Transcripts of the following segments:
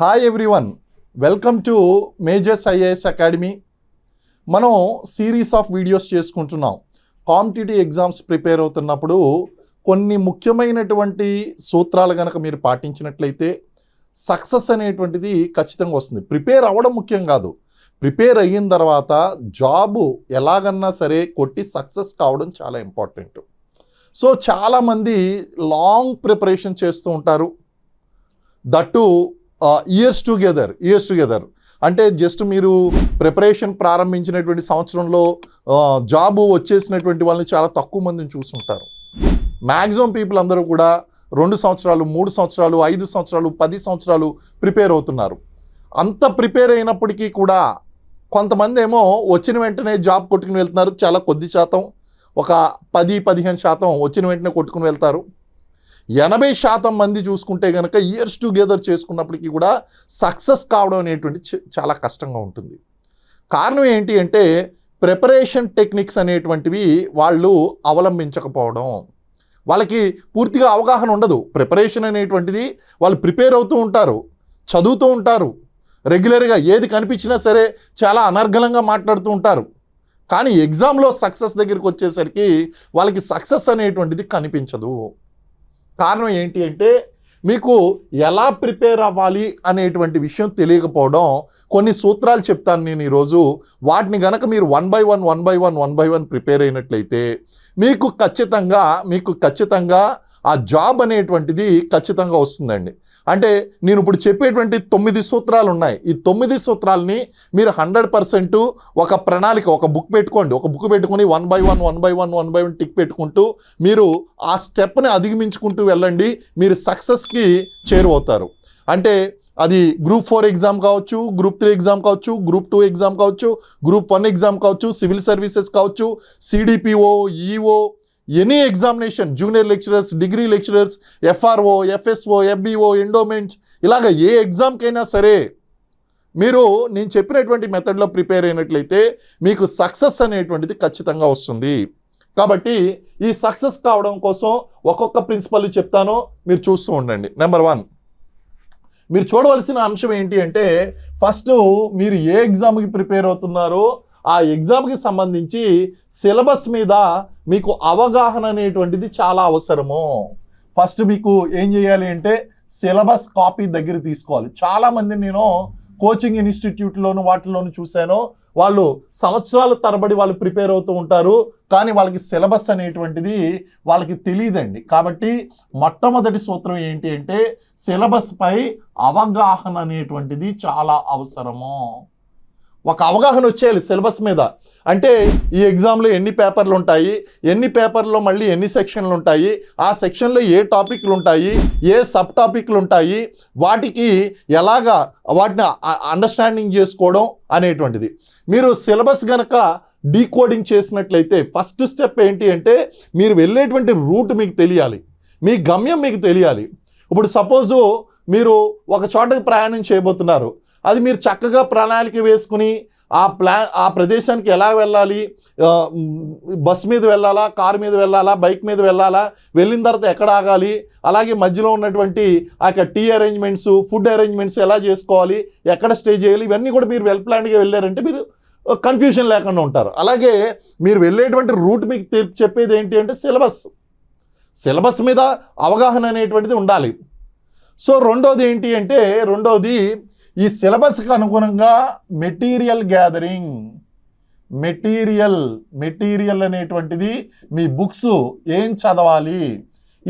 Hi everyone welcome to majors IAS academy మనం series of videos చేసుకుంటున్నాం. Competitive exams prepare అవుతున్నప్పుడు కొన్ని ముఖ్యమైనటువంటి సూత్రాలు కనుక మీరు పాటించినట్లయితే సక్సెస్ అనేటువంటిది ఖచ్చితంగా వస్తుంది. ప్రిపేర్ అవ్వడం ముఖ్యం కాదు. ప్రిపేర్ అయిన తర్వాత జాబు ఎలాగన్నా సరే కొట్టి సక్సెస్ కావడం చాలా ఇంపార్టెంట్ సో చాలామంది లాంగ్ ప్రిపరేషన్ చేస్తూ ఉంటారు. That years together years together అంటే జస్ట్ మీరు ప్రిపరేషన్ ప్రారంభించినటువంటి సంవత్సరంలో uh, జాబు వచ్చేసినటువంటి వాళ్ళని చాలా తక్కువ మందిని చూస్తుంటారు. మ్యాక్సిమం పీపుల్ అందరూ కూడా రెండు సంవత్సరాలు మూడు సంవత్సరాలు ఐదు సంవత్సరాలు పది సంవత్సరాలు ప్రిపేర్ అవుతున్నారు. అంత ప్రిపేర్ అయినప్పటికీ కూడా కొంతమంది ఏమో వచ్చిన వెంటనే జాబ్ కొట్టుకుని వెళ్తున్నారు చాలా కొద్ది శాతం. ఒక పది పదిహేను శాతం వచ్చిన వెంటనే కొట్టుకుని వెళ్తారు. ఎనభై శాతం మంది చూసుకుంటే కనుక ఇయర్స్ టుగెదర్ చేసుకున్నప్పటికీ కూడా సక్సెస్ కావడం అనేటువంటి చ- చాలా కష్టంగా ఉంటుంది. కారణం ఏంటి అంటే ప్రిపరేషన్ టెక్నిక్స్ అనేటువంటివి వాళ్ళు అవలంబించకపోవడం. వాళ్ళకి పూర్తిగా అవగాహన ఉండదు. ప్రిపరేషన్ అనేటువంటిది వాళ్ళు ప్రిపేర్ అవుతూ ఉంటారు చదువుతూ ఉంటారు. రెగ్యులర్గా ఏది కనిపించినా సరే చాలా అనర్గళంగా మాట్లాడుతూ ఉంటారు. కానీ ఎగ్జామ్లో సక్సెస్ దగ్గరికి వచ్చేసరికి వాళ్ళకి సక్సెస్ అనేటువంటిది కనిపించదు. కారణం ఏంటి అంటే మీకు ఎలా ప్రిపేర్ అవ్వాలి అనేటువంటి విషయం తెలియకపోవడం కొన్ని సూత్రాలు చెప్తాను నేను ఈరోజు. వాటిని గనక మీరు one by one one by one one by one prepare అయినట్లయితే మీకు ఖచ్చితంగా మీకు ఖచ్చితంగా ఆ జాబ్ అనేటువంటిది ఖచ్చితంగా వస్తుందండి. అంటే నేను ఇప్పుడు చెప్పేటువంటి తొమ్మిది సూత్రాలు ఉన్నాయి. ఈ తొమ్మిది సూత్రాలని మీరు హండ్రెడ్ పర్సెంట్ ఒక ప్రణాళిక ఒక బుక్ పెట్టుకోండి. ఒక బుక్ పెట్టుకొని one by one one by one one by one tick పెట్టుకుంటూ మీరు ఆ స్టెప్ని అధిగమించుకుంటూ వెళ్ళండి. మీరు సక్సెస్కి చేరువవుతారు. అంటే అది గ్రూప్ ఫోర్ ఎగ్జామ్ కావచ్చు గ్రూప్ త్రీ ఎగ్జామ్ కావచ్చు గ్రూప్ టూ ఎగ్జామ్ కావచ్చు గ్రూప్ వన్ ఎగ్జామ్ కావచ్చు సివిల్ సర్వీసెస్ కావచ్చు CDPO EO any examination junior lecturers degree lecturers FRO FSO FBO endowments ఇలాగ ఏ ఎగ్జామ్కైనా సరే మీరు నేను చెప్పినటువంటి మెథడ్లో ప్రిపేర్ అయినట్లయితే మీకు సక్సెస్ అనేటువంటిది ఖచ్చితంగా వస్తుంది. కాబట్టి ఈ సక్సెస్ కావడం కోసం ఒక్కొక్క ప్రిన్సిపల్ చెప్తాను మీరు చూస్తూ ఉండండి. Number one. మీరు చూడవలసిన అంశం ఏంటి అంటే ఫస్ట్ మీరు ఏ ఎగ్జామ్కి ప్రిపేర్ అవుతున్నారో ఆ ఎగ్జామ్కి సంబంధించి సిలబస్ మీద మీకు అవగాహన అనేటువంటిది చాలా అవసరము. ఫస్ట్ మీకు ఏం చేయాలి అంటే సిలబస్ కాపీ దగ్గర తీసుకోవాలి. చాలామంది నేను కోచింగ్ ఇన్స్టిట్యూట్లోను వాటిలోను చూశాను వాళ్ళు సంవత్సరాల తరబడి వాళ్ళు ప్రిపేర్ అవుతూ ఉంటారు. కానీ వాళ్ళకి సిలబస్ అనేటువంటిది వాళ్ళకి తెలియదండి కాబట్టి మొట్టమొదటి సూత్రం ఏంటి అంటే సిలబస్పై అవగాహన అనేటువంటిది చాలా అవసరము. ఒక అవగాహన వచ్చేయాలి సిలబస్ మీద. అంటే ఈ ఎగ్జామ్లో ఎన్ని పేపర్లు ఉంటాయి ఎన్ని పేపర్లో మళ్ళీ ఎన్ని సెక్షన్లు ఉంటాయి ఆ సెక్షన్లో ఏ టాపిక్లు ఉంటాయి ఏ సబ్ టాపిక్లు ఉంటాయి వాటికి ఎలాగా వాటిని అండర్స్టాండింగ్ చేసుకోవడం అనేటువంటిది. మీరు సిలబస్ కనుక డీకోడింగ్ చేసినట్లయితే ఫస్ట్ స్టెప్ ఏంటి అంటే మీరు వెళ్ళేటువంటి రూట్ మీకు తెలియాలి. మీ గమ్యం మీకు తెలియాలి. ఇప్పుడు సపోజు మీరు ఒక చోటకి ప్రయాణం చేయబోతున్నారు. అది మీరు చక్కగా ప్రణాళిక వేసుకుని ఆ ప్లా ఆ ప్రదేశానికి ఎలా వెళ్ళాలి? బస్ మీద వెళ్ళాలా? కారు మీద వెళ్ళాలా? బైక్ మీద వెళ్ళాలా? వెళ్ళిన తర్వాత ఎక్కడ ఆగాలి? అలాగే మధ్యలో ఉన్నటువంటి ఆ యొక్క టీ అరేంజ్మెంట్స్ ఫుడ్ అరేంజ్మెంట్స్ ఎలా చేసుకోవాలి? ఎక్కడ స్టే చేయాలి? ఇవన్నీ కూడా మీరు వెల్ ప్లాన్డ్గా వెళ్ళారంటే మీరు కన్ఫ్యూజన్ లేకుండా ఉంటారు. అలాగే మీరు వెళ్ళేటువంటి రూట్ మీకు చెప్పేది ఏంటి అంటే సిలబస్. సిలబస్ మీద అవగాహన అనేటువంటిది ఉండాలి. సో రెండోది ఏంటి అంటే రెండోది ఈ సిలబస్కి అనుగుణంగా మెటీరియల్ గ్యాదరింగ్ మెటీరియల్ మెటీరియల్ అనేటువంటిది మీ బుక్స్ ఏం చదవాలి?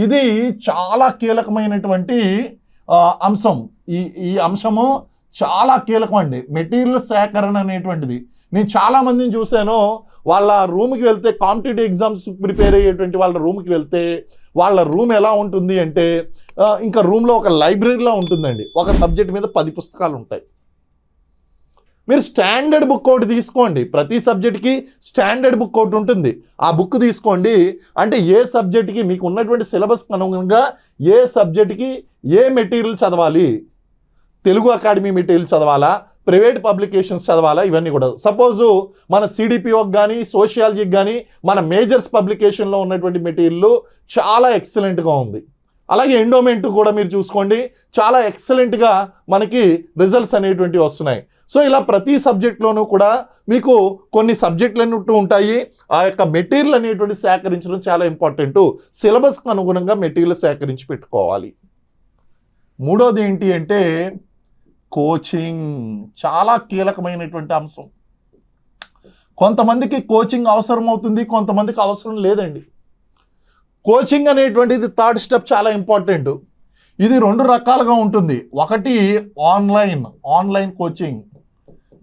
ఇది చాలా కీలకమైనటువంటి అంశం. ఈ ఈ అంశము చాలా కీలకం అండి. మెటీరియల్ సేకరణ అనేటువంటిది. నేను చాలా మందిని చూశాను. వాళ్ళ రూమ్కి వెళ్తే కాంపిటేటివ్ ఎగ్జామ్స్ ప్రిపేర్ అయ్యేటువంటి వాళ్ళ రూమ్కి వెళ్తే వాళ్ళ రూమ్ ఎలా ఉంటుంది అంటే ఇంకా రూమ్లో ఒక లైబ్రరీలో ఉంటుందండి. ఒక సబ్జెక్ట్ మీద పది పుస్తకాలు ఉంటాయి. మీరు స్టాండర్డ్ బుక్ ఒకటి తీసుకోండి. ప్రతి సబ్జెక్ట్కి స్టాండర్డ్ బుక్ ఒకటి ఉంటుంది. ఆ బుక్ తీసుకోండి. అంటే ఏ సబ్జెక్ట్కి మీకు ఉన్నటువంటి సిలబస్ అనుగుణంగా ఏ సబ్జెక్ట్కి ఏ మెటీరియల్ చదవాలి? తెలుగు అకాడమీ మెటీరియల్ చదవాలా? ప్రైవేట్ పబ్లికేషన్స్ చదవాలా? ఇవన్నీ కూడా. సపోజు మన సిడిపిఓకి కానీ సోషియాలజీకి కానీ మన మేజర్స్ పబ్లికేషన్లో ఉన్నటువంటి మెటీరియల్ చాలా ఎక్సలెంట్గా ఉంది. అలాగే ఎండోమెంట్ కూడా మీరు చూసుకోండి. చాలా ఎక్సలెంట్గా మనకి రిజల్ట్స్ అనేటువంటివి వస్తున్నాయి. సో ఇలా ప్రతి సబ్జెక్ట్లోనూ కూడా మీకు కొన్ని సబ్జెక్టులు అన్నట్టు ఉంటాయి. ఆ యొక్క మెటీరియల్ అనేటువంటి సేకరించడం చాలా ఇంపార్టెంట్. సిలబస్కి అనుగుణంగా మెటీరియల్ సేకరించి పెట్టుకోవాలి. మూడోది ఏంటి అంటే కోచింగ్ చాలా కీలకమైనటువంటి అంశం. కొంతమందికి కోచింగ్ అవసరం అవుతుంది కొంతమందికి అవసరం లేదండి. కోచింగ్ అనేటువంటిది థర్డ్ స్టెప్ చాలా ఇంపార్టెంట్. ఇది రెండు రకాలుగా ఉంటుంది. ఒకటి ఆన్లైన్ ఆన్లైన్ కోచింగ్.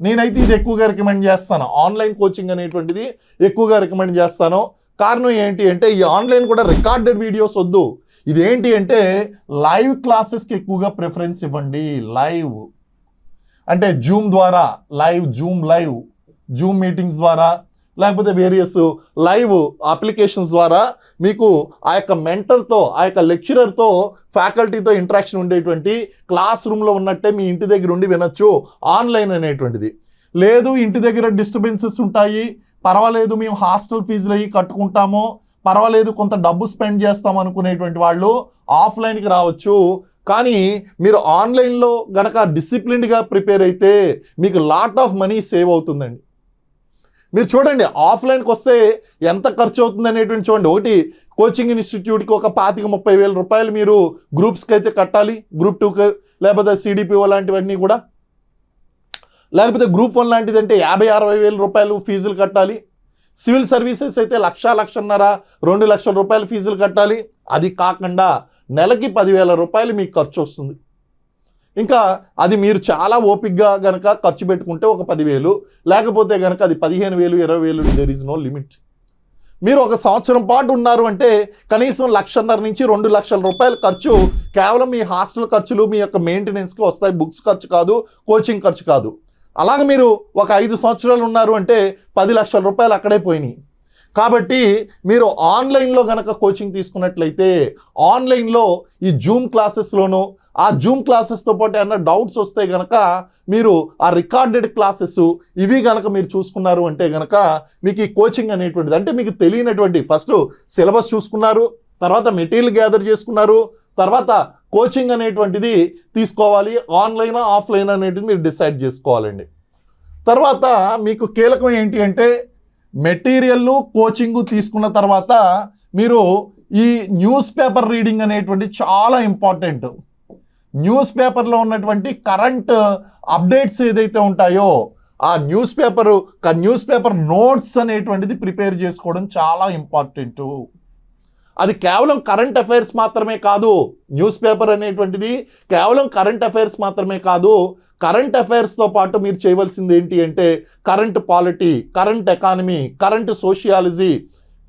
నేనైతే ఇది ఎక్కువగా రికమెండ్ చేస్తాను. ఆన్లైన్ కోచింగ్ అనేటువంటిది ఎక్కువగా రికమెండ్ చేస్తాను. కారణం ఏంటి అంటే ఈ ఆన్లైన్ కూడా రికార్డెడ్ వీడియోస్ వద్దు. ఇదేంటి అంటే లైవ్ క్లాసెస్కి ఎక్కువగా ప్రిఫరెన్స్ ఇవ్వండి. లైవ్. అంటే జూమ్ ద్వారా live zoom live zoom meetings ద్వారా లేకపోతే వేరియస్ లైవ్ అప్లికేషన్స్ ద్వారా మీకు ఆ యొక్క మెంటర్తో ఆ యొక్క లెక్చరర్తో ఫ్యాకల్టీతో ఇంటరాక్షన్ ఉండేటువంటి క్లాస్ రూమ్లో ఉన్నట్టే మీ ఇంటి దగ్గర ఉండి వినొచ్చు ఆన్లైన్ అనేటువంటిది. లేదు ఇంటి దగ్గర డిస్టర్బెన్సెస్ ఉంటాయి పర్వాలేదు మేము హాస్టల్ ఫీజులు అవి కట్టుకుంటాము పర్వాలేదు కొంత డబ్బు స్పెండ్ చేస్తాం అనుకునేటువంటి వాళ్ళు ఆఫ్లైన్కి రావచ్చు. కానీ మీరు ఆన్లైన్లో గనక డిసిప్లిన్డ్గా ప్రిపేర్ అయితే మీకు లాట్ ఆఫ్ మనీ సేవ్ అవుతుందండి. మీరు చూడండి ఆఫ్లైన్కి వస్తే ఎంత ఖర్చు అవుతుంది అనేటువంటి చూడండి. ఒకటి కోచింగ్ ఇన్స్టిట్యూట్కి ఒక పాతిక ముప్పై వేల రూపాయలు మీరు గ్రూప్స్కి అయితే కట్టాలి. గ్రూప్ టూకి లేకపోతే సిడిపిఓ లాంటివన్నీ కూడా. లేకపోతే గ్రూప్ వన్ లాంటిది అంటే యాభై అరవై వేల రూపాయలు ఫీజులు కట్టాలి. సివిల్ సర్వీసెస్ అయితే లక్ష లక్షన్నర రెండు లక్షల రూపాయల ఫీజులు కట్టాలి. అది కాకుండా నెలకి పదివేల రూపాయలు మీకు ఖర్చు వస్తుంది. ఇంకా అది మీరు చాలా ఓపిక్గా గనక ఖర్చు పెట్టుకుంటే ఒక పదివేలు లేకపోతే గనక అది పదిహేను వేలు ఇరవై వేలు దెర్ ఈజ్ నో లిమిట్ మీరు ఒక సంవత్సరం పాటు ఉన్నారు అంటే కనీసం లక్షన్నర నుంచి రెండు లక్షల రూపాయల ఖర్చు కేవలం మీ హాస్టల్ ఖర్చులు మీ యొక్క మెయింటెనెన్స్కి వస్తాయి. బుక్స్ ఖర్చు కాదు కోచింగ్ ఖర్చు కాదు. అలాగే మీరు ఒక ఐదు సంవత్సరాలు ఉన్నారు అంటే పది లక్షల రూపాయలు అక్కడే పోయినాయి. కాబట్టి మీరు ఆన్లైన్లో కనుక కోచింగ్ తీసుకున్నట్లయితే ఆన్లైన్లో ఈ జూమ్ క్లాసెస్లోనూ ఆ జూమ్ క్లాసెస్తో పాటు ఏమన్నా డౌట్స్ వస్తే గనక మీరు ఆ రికార్డెడ్ క్లాసెస్ ఇవి కనుక మీరు చూసుకున్నారు అంటే గనక మీకు ఈ కోచింగ్ అనేటువంటిది అంటే మీకు తెలియనటువంటి ఫస్ట్ సిలబస్ చూసుకున్నారు తర్వాత మెటీరియల్ గ్యాదర్ చేసుకున్నారు తర్వాత కోచింగ్ అనేటువంటిది తీసుకోవాలి ఆన్లైన్ ఆఫ్లైన్ అనేటిది మీరు డిసైడ్ చేసుకోవాలండి. తర్వాత మీకు కీలకం ఏంటి అంటే మెటీరియల్లు కోచింగ్ తీసుకున్న తర్వాత మీరు ఈ న్యూస్ పేపర్ రీడింగ్ అనేటువంటి చాలా ఇంపార్టెంట్ న్యూస్ పేపర్లో ఉన్నటువంటి కరెంట్ అప్డేట్స్ ఏదైతే ఉంటాయో ఆ news paper news paper notes అనేటువంటిది ప్రిపేర్ చేసుకోవడం చాలా ఇంపార్టెంట్ అది కేవలం కరెంట్ అఫైర్స్ మాత్రమే కాదు న్యూస్ పేపర్ అనేటువంటిది కేవలం కరెంట్ అఫైర్స్ మాత్రమే కాదు కరెంట్ అఫైర్స్తో పాటు మీరు చేయవలసింది ఏంటి అంటే current polity current economy current sociology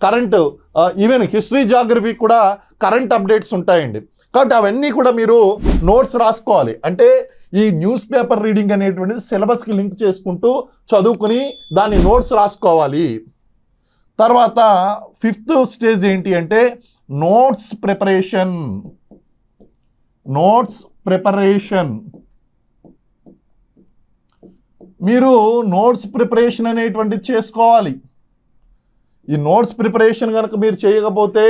current even history geography కూడా కరెంట్ అప్డేట్స్ ఉంటాయండి. కాబట్టి అవన్నీ కూడా మీరు నోట్స్ రాసుకోవాలి. అంటే ఈ న్యూస్ పేపర్ రీడింగ్ అనేటువంటిది సిలబస్కి లింక్ చేసుకుంటూ చదువుకుని దాన్ని నోట్స్ రాసుకోవాలి. తర్వాత ఫిఫ్త్ స్టేజ్ ఏంటి అంటే నోట్స్ ప్రిపరేషన్. Notes preparation. మీరు నోట్స్ ప్రిపరేషన్ అనేటువంటిది చేసుకోవాలి. ఈ నోట్స్ ప్రిపరేషన్ కనుక మీరు చేయకపోతే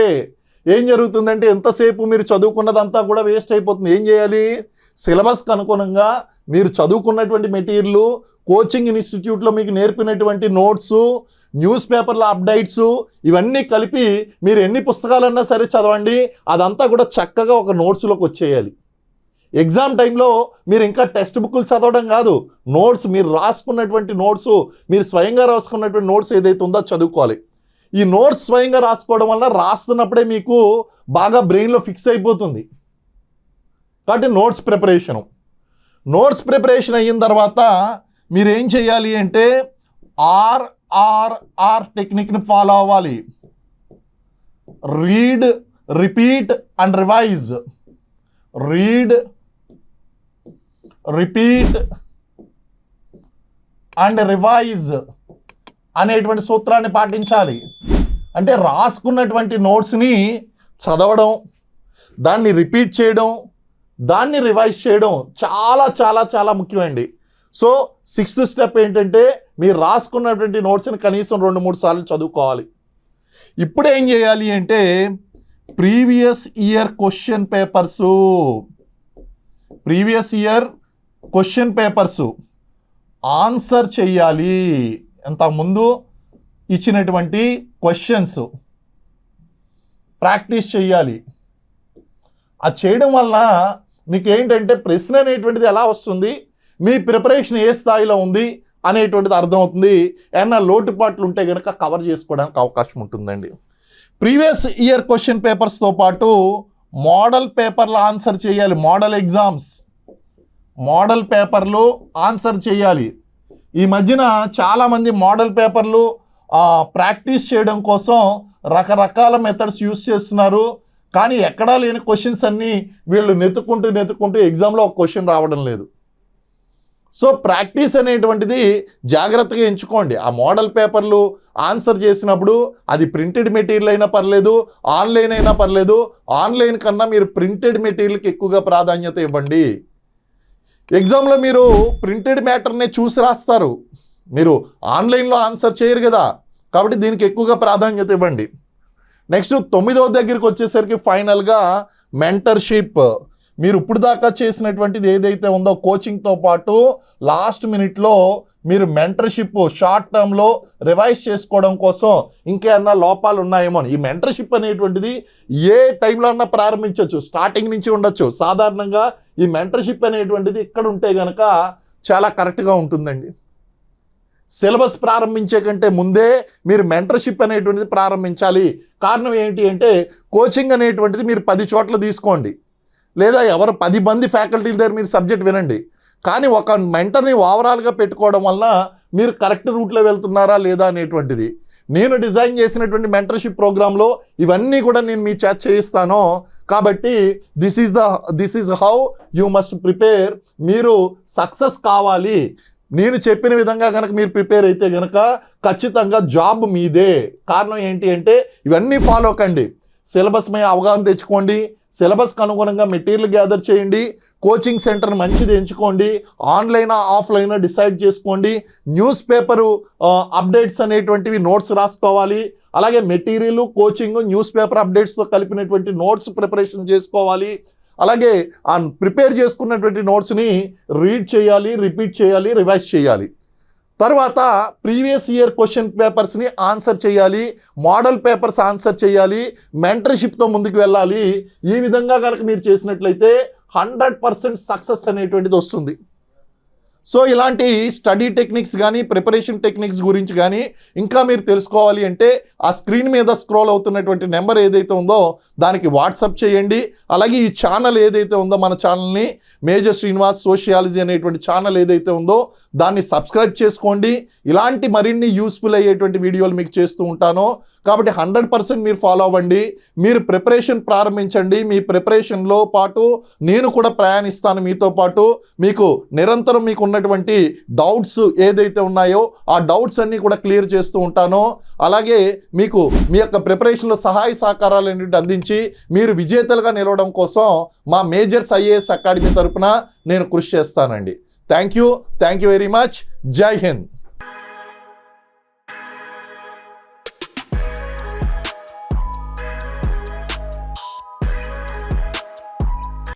ఏం జరుగుతుందంటే ఎంతసేపు మీరు చదువుకున్నదంతా కూడా వేస్ట్ అయిపోతుంది. ఏం చేయాలి? సిలబస్కి అనుగుణంగా మీరు చదువుకున్నటువంటి మెటీరియల్ కోచింగ్ ఇన్స్టిట్యూట్లో మీకు నేర్పినటువంటి నోట్స్ న్యూస్ పేపర్ల అప్డేట్స్ ఇవన్నీ కలిపి మీరు ఎన్ని పుస్తకాలన్నా సరే చదవండి. అదంతా కూడా చక్కగా ఒక నోట్స్లోకి వచ్చేయాలి. ఎగ్జామ్ టైంలో మీరు ఇంకా టెక్స్ట్ బుక్లు చదవడం కాదు. నోట్స్ మీరు రాసుకున్నటువంటి నోట్స్ మీరు స్వయంగా రాసుకున్నటువంటి నోట్స్ ఏదైతే ఉందో చదువుకోవాలి. ఈ నోట్స్ స్వయంగా రాసుకోవడం వల్ల రాస్తున్నప్పుడే మీకు బాగా బ్రెయిన్లో ఫిక్స్ అయిపోతుంది. కాబట్టి నోట్స్ ప్రిపరేషను. నోట్స్ ప్రిపరేషన్ అయిన తర్వాత మీరు ఏం చేయాలి అంటే ఆర్ఆర్ఆర్ టెక్నిక్ని ఫాలో అవ్వాలి. Read repeat and revise. Read repeat and revise. అనేటువంటి సూత్రాన్ని పాటించాలి. అంటే రాసుకున్నటువంటి నోట్స్ని చదవడం దాన్ని రిపీట్ చేయడం దాన్ని రివైజ్ చేయడం చాలా చాలా చాలా ముఖ్యమండి. సో సిక్స్త్ స్టెప్ ఏంటంటే మీరు రాసుకున్నటువంటి నోట్స్ని కనీసం రెండు మూడు సార్లు చదువుకోవాలి. ఇప్పుడు ఏం చేయాలి అంటే previous year question papers. Previous year question papers. Answer చెయ్యాలి. ముందు ఇచ్చినటువంటి క్వశ్చన్స్ ప్రాక్టీస్ చేయాలి. అది చేయడం వల్ల మీకు ఏంటంటే ప్రశ్న అనేటువంటిది ఎలా వస్తుంది? మీ ప్రిపరేషన్ ఏ స్థాయిలో ఉంది? అనేటువంటిది అర్థమవుతుంది. ఏమన్నా లోటుపాట్లు ఉంటే కనుక కవర్ చేసుకోవడానికి అవకాశం ఉంటుందండి. ప్రీవియస్ ఇయర్ క్వశ్చన్ పేపర్స్తో పాటు మోడల్ పేపర్లు ఆన్సర్ చేయాలి. మోడల్ ఎగ్జామ్స్ మోడల్ పేపర్లు ఆన్సర్ చేయాలి. ఈ మధ్యన చాలామంది మోడల్ పేపర్లు ప్రాక్టీస్ చేయడం కోసం రకరకాల మెథడ్స్ యూస్ చేస్తున్నారు. కానీ ఎక్కడా లేని క్వశ్చన్స్ అన్నీ వీళ్ళు నెతుక్కుంటూ నెతుక్కుంటూ ఎగ్జామ్లో ఒక క్వశ్చన్ రావడం లేదు. సో ప్రాక్టీస్ అనేటువంటిది జాగ్రత్తగా ఎంచుకోండి. ఆ మోడల్ పేపర్లు ఆన్సర్ చేసినప్పుడు అది ప్రింటెడ్ మెటీరియల్ అయినా పర్లేదు ఆన్లైన్ అయినా పర్లేదు. ఆన్లైన్ కన్నా మీరు ప్రింటెడ్ మెటీరియల్కి ఎక్కువగా ప్రాధాన్యత ఇవ్వండి. ఎగ్జామ్లో మీరు ప్రింటెడ్ మ్యాటర్నే చూసి రాస్తారు. మీరు ఆన్లైన్లో ఆన్సర్ చేయరు కదా. కాబట్టి దీనికి ఎక్కువగా ప్రాధాన్యత ఇవ్వండి. నెక్స్ట్ తొమ్మిదవ దగ్గరికి వచ్చేసరికి ఫైనల్గా మెంటర్షిప్. మీరు ఇప్పుడు దాకా చేసినటువంటిది ఏదైతే ఉందో కోచింగ్తో పాటు లాస్ట్ మినిట్లో మీరు మెంటర్షిప్ షార్ట్ టర్మ్లో రివైజ్ చేసుకోవడం కోసం ఇంకేమన్నా లోపాలు ఉన్నాయేమో అని. ఈ మెంటర్షిప్ అనేటువంటిది ఏ టైంలో అన్నా ప్రారంభించవచ్చు స్టార్టింగ్ నుంచి ఉండొచ్చు. సాధారణంగా ఈ మెంటర్షిప్ అనేటువంటిది ఇక్కడ ఉంటే కనుక చాలా కరెక్ట్గా ఉంటుందండి. సిలబస్ ప్రారంభించే కంటే ముందే మీరు మెంటర్షిప్ అనేటువంటిది ప్రారంభించాలి. కారణం ఏంటి అంటే కోచింగ్ అనేటువంటిది మీరు పది చోట్ల తీసుకోండి. లేదా ఎవరు పది మంది ఫ్యాకల్టీ దగ్గర మీరు సబ్జెక్ట్ వినండి. కానీ ఒక మెంటర్ని ఓవరాల్గా పెట్టుకోవడం వలన మీరు కరెక్ట్ రూట్లో వెళ్తున్నారా లేదా అనేటువంటిది. నేను డిజైన్ చేసినటువంటి మెంటర్షిప్ ప్రోగ్రాంలో ఇవన్నీ కూడా నేను మీ చేత చేయిస్తాను. కాబట్టి this is the this is how you must prepare మీరు సక్సెస్ కావాలి. నేను చెప్పిన విధంగా కనుక మీరు ప్రిపేర్ అయితే కనుక ఖచ్చితంగా జాబ్ మీదే. కారణం ఏంటి అంటే ఇవన్నీ ఫాలో కండి. సిలబస్ మీద అవగాహన తెచ్చుకోండి. సిలబస్కి అనుగుణంగా మెటీరియల్ గ్యాదర్ చేయండి. కోచింగ్ సెంటర్ మంచిది ఎంచుకోండి. ఆన్లైనా ఆఫ్లైనా డిసైడ్ చేసుకోండి. న్యూస్ పేపరు అప్డేట్స్ అనేటువంటివి నోట్స్ రాసుకోవాలి. అలాగే మెటీరియల్ కోచింగ్ న్యూస్ పేపర్ అప్డేట్స్తో కలిపినటువంటి నోట్స్ ప్రిపరేషన్ చేసుకోవాలి. అలాగే ఆ ప్రిపేర్ చేసుకున్నటువంటి నోట్స్ని రీడ్ చేయాలి రిపీట్ చేయాలి రివైజ్ చేయాలి. తర్వాత ప్రీవియస్ ఇయర్ క్వశ్చన్ పేపర్స్ని ఆన్సర్ చేయాలి మోడల్ పేపర్స్ ఆన్సర్ చేయాలి మెంటర్షిప్తో ముందుకు వెళ్ళాలి. ఈ విధంగా కనుక మీరు చేసినట్లయితే హండ్రెడ్ పర్సెంట్ సక్సెస్ అనేటువంటిది వస్తుంది. సో ఇలాంటి స్టడీ టెక్నిక్స్ కానీ ప్రిపరేషన్ టెక్నిక్స్ గురించి కానీ ఇంకా మీరు తెలుసుకోవాలి అంటే ఆ స్క్రీన్ మీద స్క్రోల్ అవుతున్నటువంటి నెంబర్ ఏదైతే ఉందో దానికి వాట్సాప్ చేయండి. అలాగే ఈ ఛానల్ ఏదైతే ఉందో మన ఛానల్ని మేజర్ శ్రీనివాస్ సోషియాలజీ అనేటువంటి ఛానల్ ఏదైతే ఉందో దాన్ని సబ్స్క్రైబ్ చేసుకోండి. ఇలాంటి మరిన్ని యూస్ఫుల్ అయ్యేటువంటి వీడియోలు మీకు చేస్తూ ఉంటాను. కాబట్టి హండ్రెడ్ పర్సెంట్ మీరు ఫాలో అవ్వండి. మీరు ప్రిపరేషన్ ప్రారంభించండి. మీ ప్రిపరేషన్లో పాటు నేను కూడా ప్రయాణిస్తాను మీతో పాటు. మీకు నిరంతరం మీకు ఉన్నటువంటి డౌట్స్ ఏదైతే ఉన్నాయో ఆ డౌట్స్ అన్నీ కూడా క్లియర్ చేస్తూ ఉంటానో. అలాగే మీకు మీ యొక్క ప్రిపరేషన్లో సహాయ సహకారాలు అనేవి అందించి మీరు విజేతలుగా నిలవడం కోసం మా మేజర్స్ ఐఏఎస్ అకాడమీ తరపున నేను కృషి చేస్తానండి. Thank you thank you very much Jai Hind